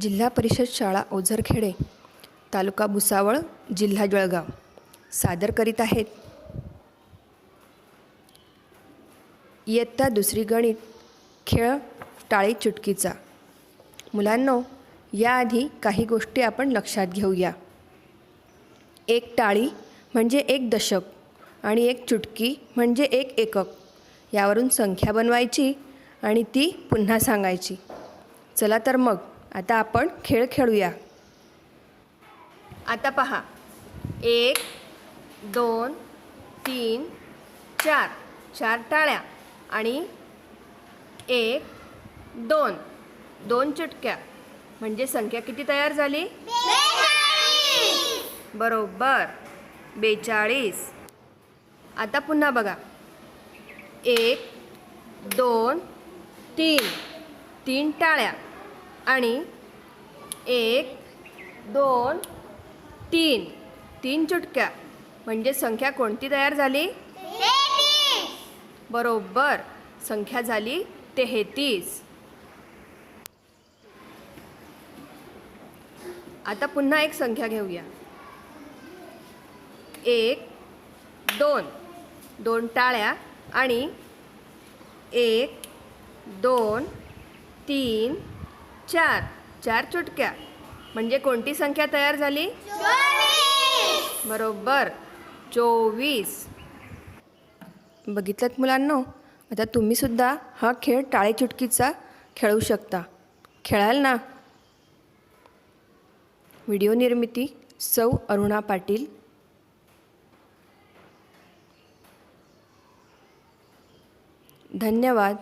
जिल्हा परिषद शाळा ओझरखेडे तालुका भुसावळ जिल्हा जळगाव. सादर करीत आहेत. इयत्ता दुसरी गणित खेळ टाळी चुटकीचा. मुलांनो याआधी काही गोष्टी आपण लक्षात घेऊया. एक टाळी म्हणजे एक दशक आणि एक चुटकी म्हणजे एक एकक. यावरून संख्या बनवायची आणि ती पुन्हा सांगायची. चला तर मग. आता आपण खेळ खेळूया. आता पहा. एक दोन तीन चार. चार टाळ्या आणि एक दोन. दोन चुटक्या. म्हणजे संख्या किती तयार झाली? बरोबर. बेचाळीस. आता पुन्हा बघा. एक दोन तीन. तीन टाळ्या. आणि एक दोन तीन. तीन चुटक्या. म्हणजे संख्या कोणती तयार झाली? बरोबर. संख्या झाली तेहेतीस. आता पुन्हा एक संख्या घेऊया. एक दोन. दोन टाळ्या आणि एक दोन तीन चार. चार चुटक्या. म्हणजे कोणती संख्या तयार झाली? बरोबर. चोवीस. बघितलं मुलांनो? आता तुम्हीसुद्धा हा खेळ टाळे चुटकीचा खेळू शकता. खेळाल ना? व्हिडिओ निर्मिती सौ अरुणा पाटील. धन्यवाद.